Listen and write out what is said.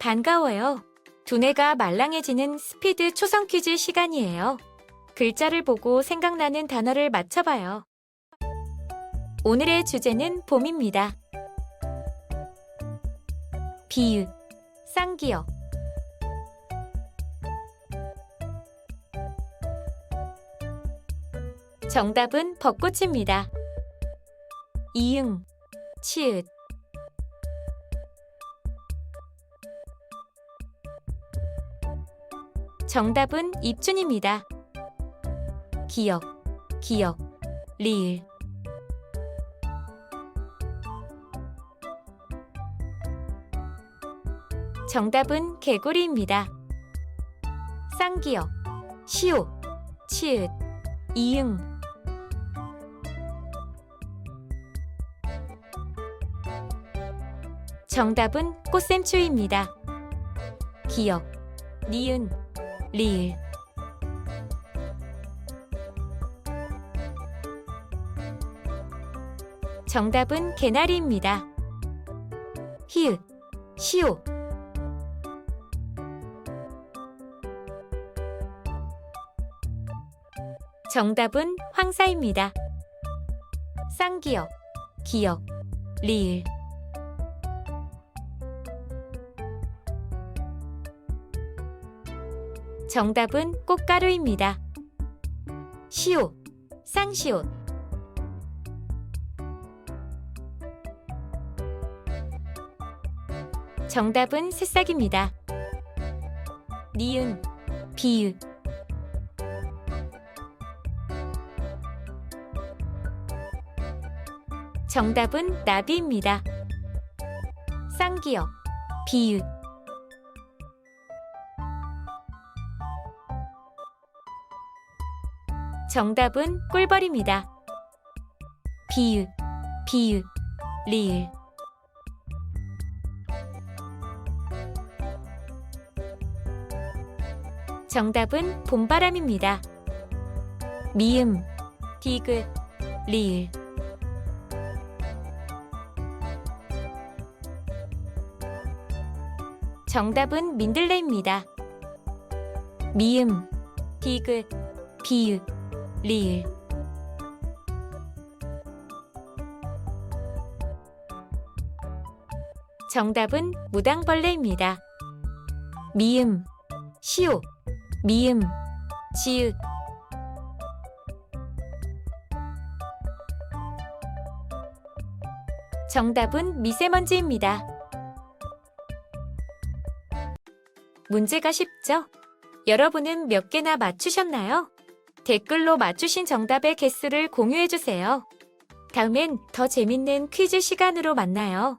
반가워요. 두뇌가 말랑해지는 스피드 초성 퀴즈 시간이에요. 글자를 보고 생각나는 단어를 맞춰봐요. 오늘의 주제는 봄입니다. 비유, 쌍기역. 정답은 벚꽃입니다. 이응, 치읓. 정답은 입춘입니다. 기역, 기역, 리을. 정답은 개구리입니다. 쌍기역, 시옷, 치읓, 이응. 정답은 꽃샘추입니다. 기역, 니은, 리을. 정답은 개나리입니다. 히읗, 시옷. 정답은 황사입니다. 쌍기역, 기역, 리을. 정답은 꽃가루입니다. 시옷, 쌍시옷. 정답은 새싹입니다. 니은, 비읍. 정답은 나비입니다. 쌍기역, 비읍. 정답은 꿀벌입니다. 비읍, 비읍, 리을. 정답은 봄바람입니다. 미음, 디귿, 리을. 정답은 민들레입니다. 미음, 디귿, 비읍, 리을. 정답은 무당벌레입니다. 미음, 시옷, 미음, 지읒. 정답은 미세먼지입니다. 문제가 쉽죠? 여러분은 몇 개나 맞추셨나요? 댓글로 맞추신 정답의 개수를 공유해주세요. 다음엔 더 재밌는 퀴즈 시간으로 만나요.